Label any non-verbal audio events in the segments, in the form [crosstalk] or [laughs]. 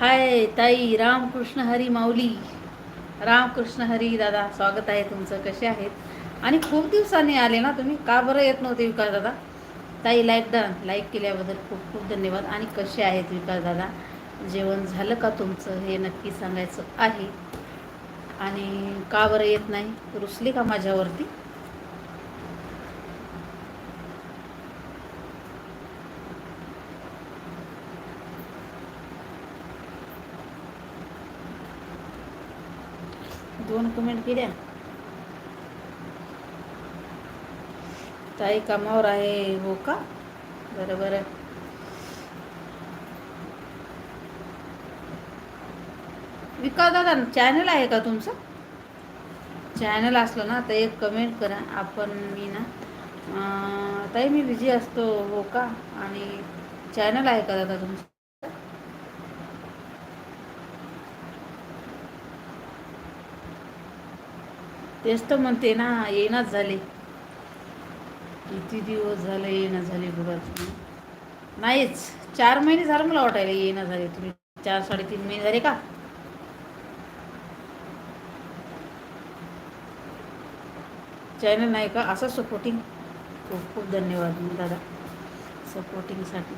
हाय ताई रामकृष्ण हरी माऊली. रामकृष्ण हरी दादा स्वागत आहे तुमचं. कसे आहेत? आणि खूप दिवसांनी आले ना तुम्ही? का बरं येत नव्हते विकास दादा? ताई लाईक डन लाईक केल्याबद्दल खूप खूप धन्यवाद. आणि कसे आहेत विकास दादा? जेवण झालं का तुमचं? हे नक्की सांगायचं आहे. आणि का बरं येत नाही? रुसली का माझ्यावरती? दोन कमेंट केल्या. ताई कामावर आहे हो का? बरं बरं. विकास दादा चॅनल आहे का तुमचं? चॅनल असलं ना तर एक कमेंट करा. आपण मी ना ताई मी बिझी असतो हो का? आणि चॅनल आहे का दादा तुमचं? तेच तर म्हणते ना येणाच झाले. किती दिवस झाले येणं झाले बघा तुम्ही. नाहीच चार महिने झालं मला वाटायला येणं झाले तुम्ही. चार साडेतीन महिने झाले का? चॅनल नाही का? असं सपोर्टिंग खूप खूप धन्यवाद दादा. सपोर्टिंगसाठी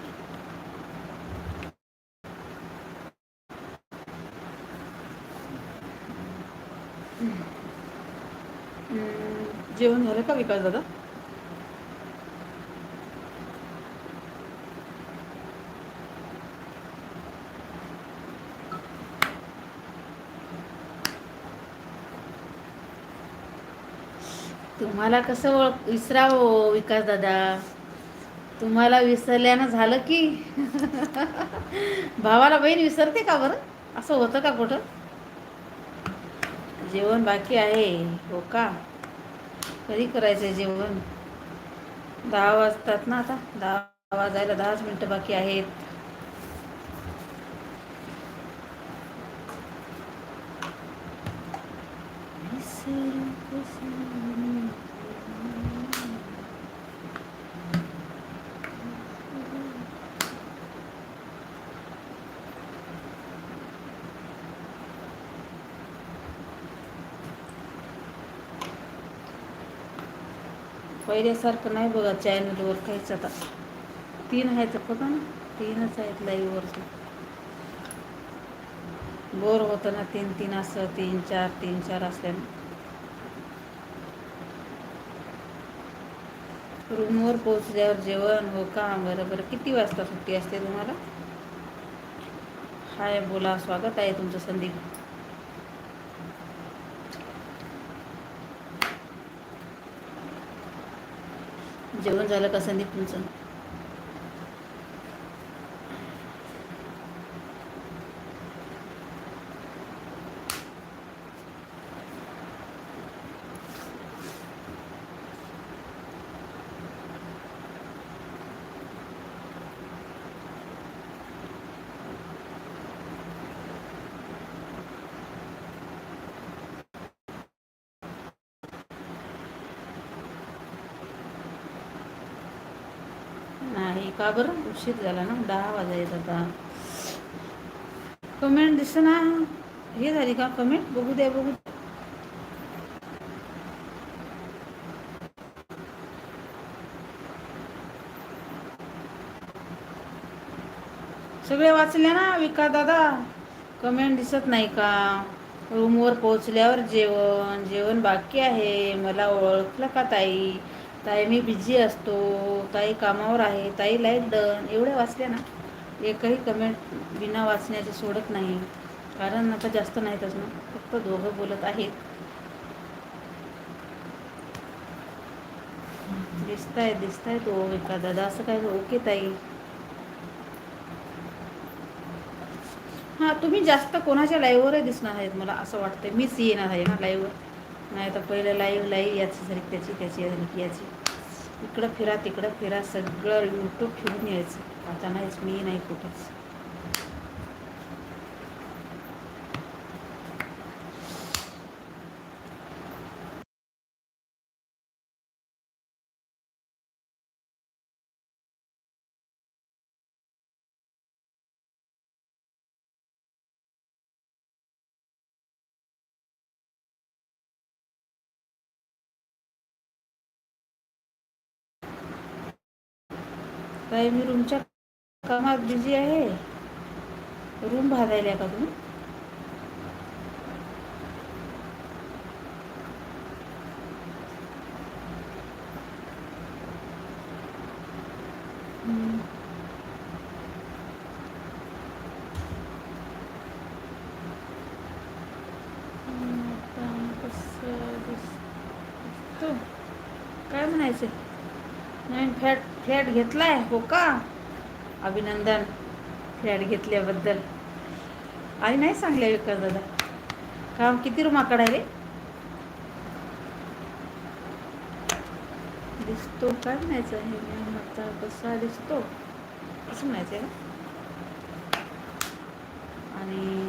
जेवण झालं का विकास दादा? तुम्हाला कसं ओळख विसरावं हो, विकास दादा? तुम्हाला विसरल्यानं झालं की? [laughs] भावाला बहीण विसरते का बरं? असं होतं का कुठं? जेवण बाकी आहे हो का? कधी करायचं जेवण? दहा वाजतात ना आता. दहा वाजायला दहाच मिनटं बाकी आहेत. पहिल्यासारखं नाही बघा चॅनलवर काहीच आता. तीन आहेत बघा ना तीनच आहेत लाईव्हवरचे बोर होतं ना तीन तीन असं तीन चार तीन चार असल्यानं. रूमवर पोहोचल्यावर जेवण हो का? बरं बरं. किती वाजता सुट्टी असते तुम्हाला? हाय बोला स्वागत आहे तुमचं संदीप. जेवण झालं का संदीप तुमचं? नाही का बरं? उशीर झाला ना दहा वाजायचा आता कमेंट दिसना हे झाली का कमेंट बघू द्या बघू सगळे वाचले ना विका दादा? कमेंट दिसत नाही का? रूमवर पोहोचल्यावर जेवण जेवण बाकी आहे. मला ओळखलं का ताई? ताई मी बिझी असतो. ताई कामावर आहे. ताई लाईक डन एवढे वाचले ना एकही कमेंट बिना वाचण्याचे सोडत नाही. कारण आता जास्त नाहीतच ना फक्त दोघं बोलत आहेत. दिसताय दिसताय तो एका दादा असं काय ओके ताई. हां तुम्ही जास्त कोणाच्या लाईव्हवरही दिसणार आहेत मला असं वाटतं मीच येणार आहे ना लाईव्हवर नाही तर पहिलं लाईव्ह लाईव्ह याची झाली त्याची त्याची झाली की याची इकडं फिरा तिकडं फिरा सगळं यूट्यूब फिरून यायचं. आता नाहीच मी नाही कुठंच. काय मी रूमच्या कामात बिझी आहे रूम भाजायला का तुम्ही हम्म. हम्म, आता कसं दिसतो काय म्हणायचं नवीन फ्लॅट घेतलाय हो का? अभिनंदन फ्लॅट घेतल्याबद्दल. आई नाही सांगल्या विकास दादा. काम किती रुमाकडे रे दिसतो काय म्हणायचं आहे? आता कसा दिसतो? असं म्हणायचं आहे ना? आणि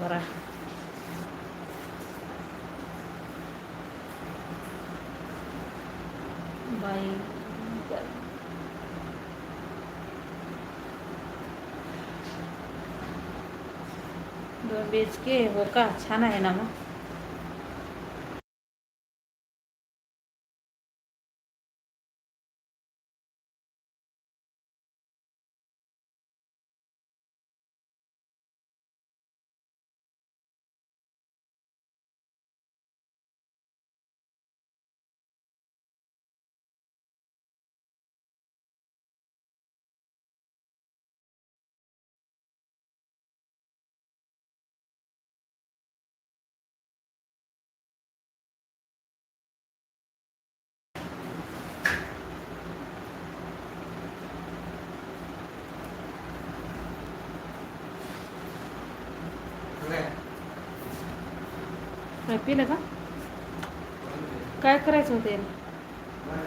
പറ बाई दो बेच के वो का छाना है ना काय पिलं का? काय करायचं होतं याला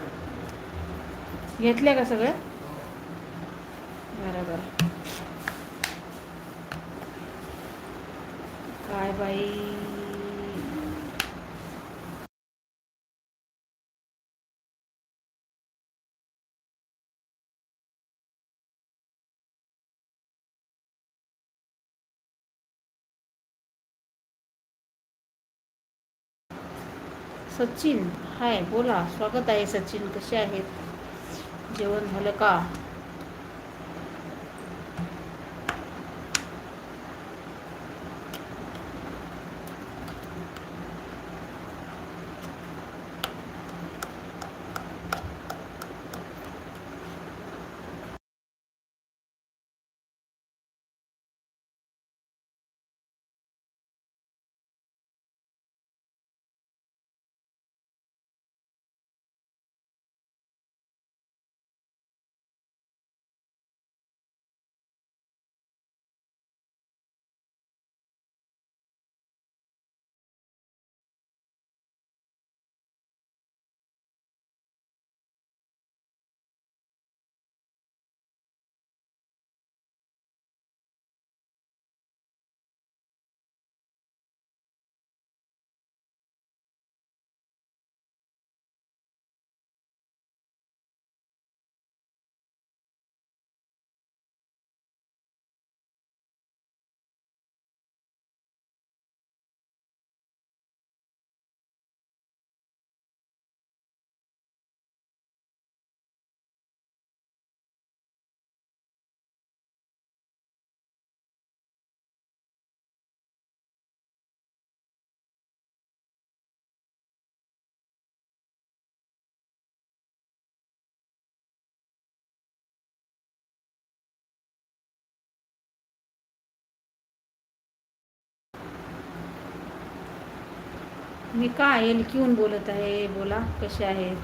घेतल्या का सगळं? बरं बरं काय बाई? सचिन. हाय बोला. स्वागत आहे सचिन. कसे आहेत? जेवण झालं का? मी का एल क्यून बोलत आहे? बोला कसे आहेत?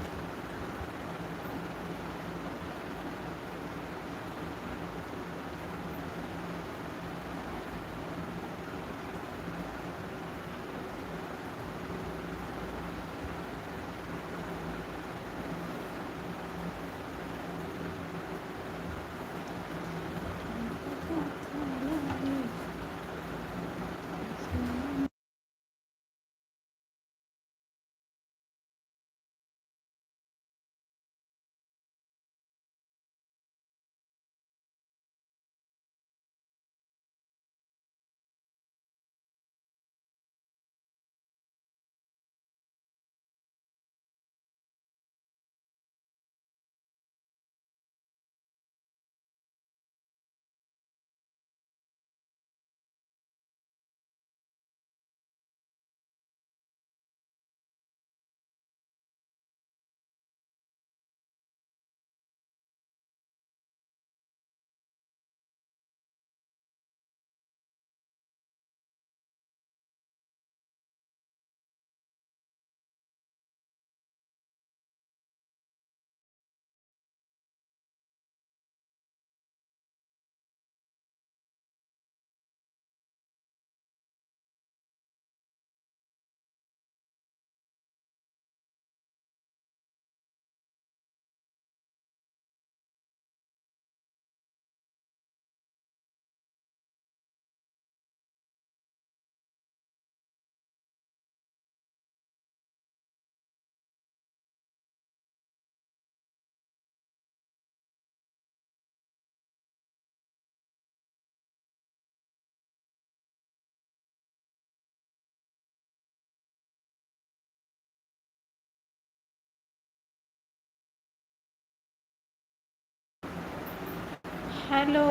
हॅलो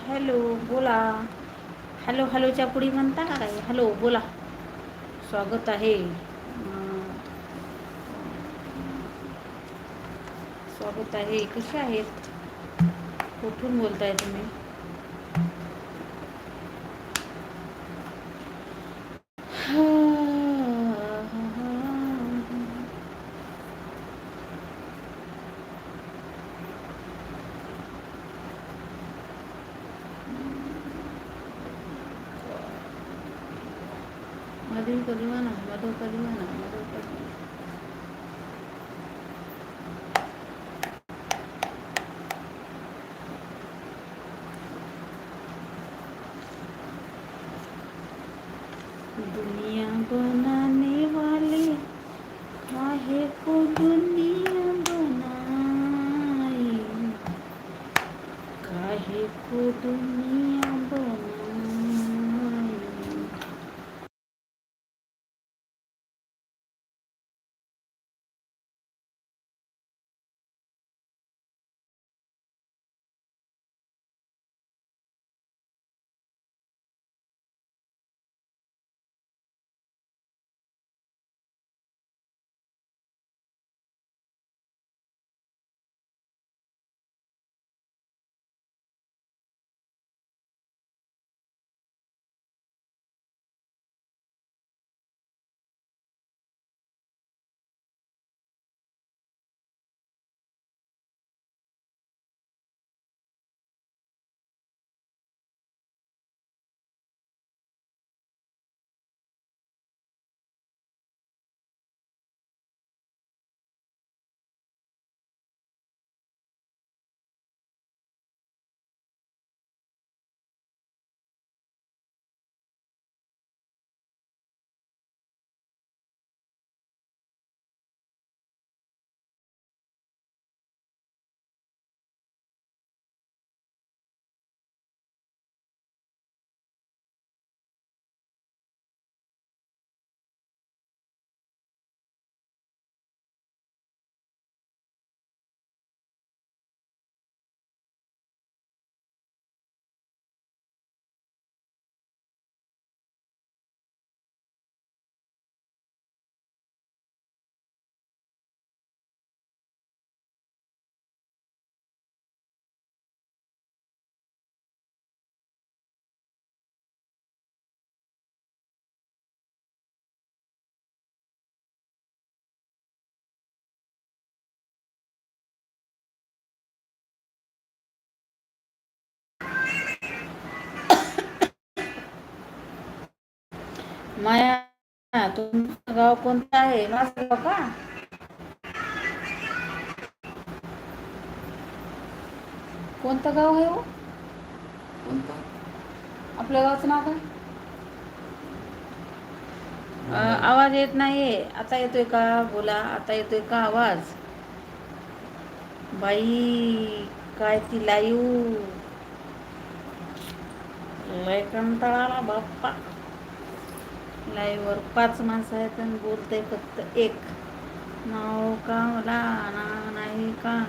हॅलो बोला. हॅलो हॅलोच्या पुढी म्हणता का काय हॅलो बोला. स्वागत आहे. स्वागत आहे. कसे आहेत? कुठून बोलताय तुम्ही? मधु कलिवाना मधु कलिवाना मधु कलिवाना दुनिया बनाने वाले काहे को दुनिया बनाई काहे को दुनिया बनाई माया तुमचं गाव कोणतं आहे? माझं गाव का? कोणतं गाव आहे हो? आपल्या गावचं नाव काय? आवाज येत नाहीये. आता येतोय का? बोला. आता येतोय का आवाज? बाई काय ती लाईव लय कंटाळा बाप्पा. लाईव्हवर पाच माणसं आहेत आणि बोलते फक्त एक. नाव का? मला ना नाही का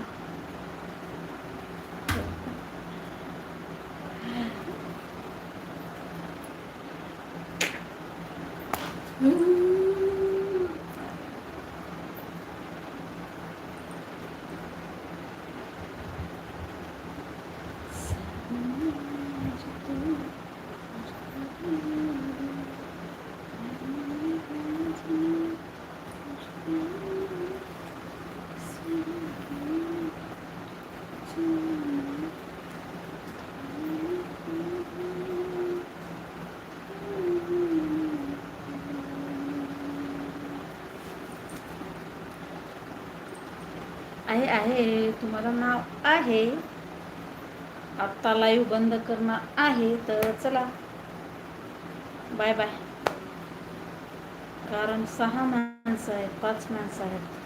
आहे आहे. तुम्हाला नाव आहे. आत्ता लाईव्ह बंद करणं आहे तर चला. बाय बाय कारण सहा माणसं आहेत पाच माणसं आहेत.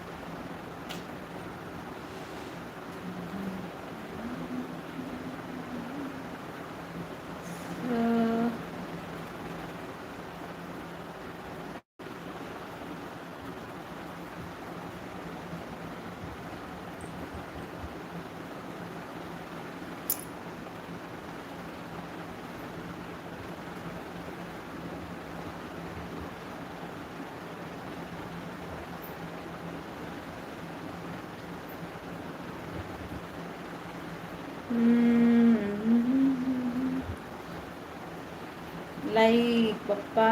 नाही पप्पा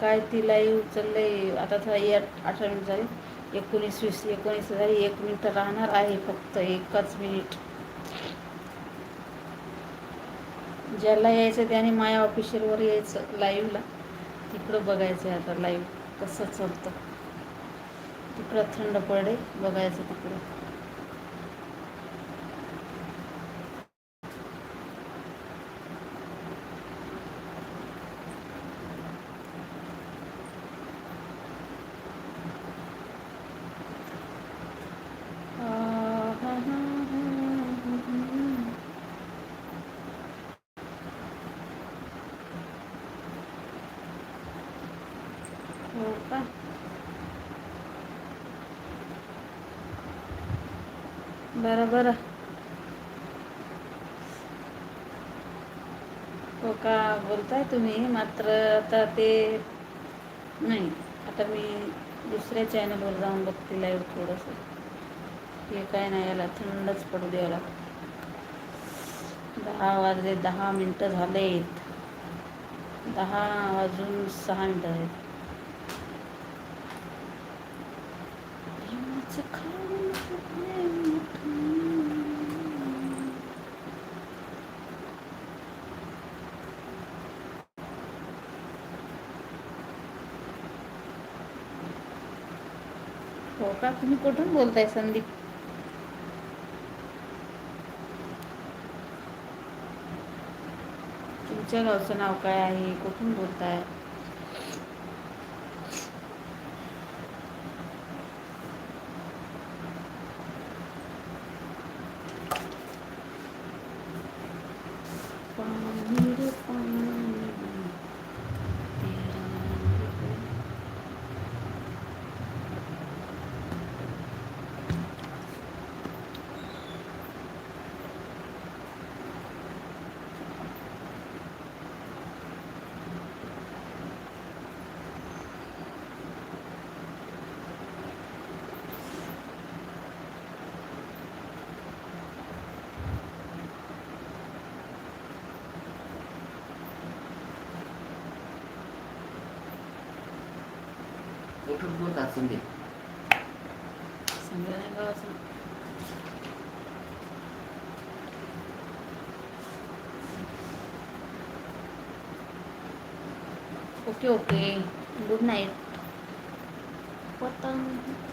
काय ती उचललंय आता झाली अठरा मिनिट झाली. एकोणीस वीस एकोणीस झाली. एक मिनिट राहणार आहे फक्त एकच मिनिट ज्याला यायचं त्याने माया ऑफिशियलवर यायचं लाईव्हला तिकडं बघायचं आहे आता लाईव्ह कसं चालतं. तिकडं थंड पडे बघायचं तिकडं हो का बरं बरं हो का बोलताय तुम्ही मात्र आता ते नाही. आता मी दुसऱ्या चॅनलवर जाऊन बघते लाईव्ह थोडंसं. हे काय नाही याला थंडच पडू द्यायला दहा वाजले दहा मिनटं झालेत. दहा वाजून सहा मिनटं आहेत का? तुम्ही कुठून बोलताय संदीप? तुमच्या गावचं नाव काय आहे? कुठून बोलताय पानी रे पानी, तेरा रंग संगीत गावाचं ओके ओके गुड नाईट पतंग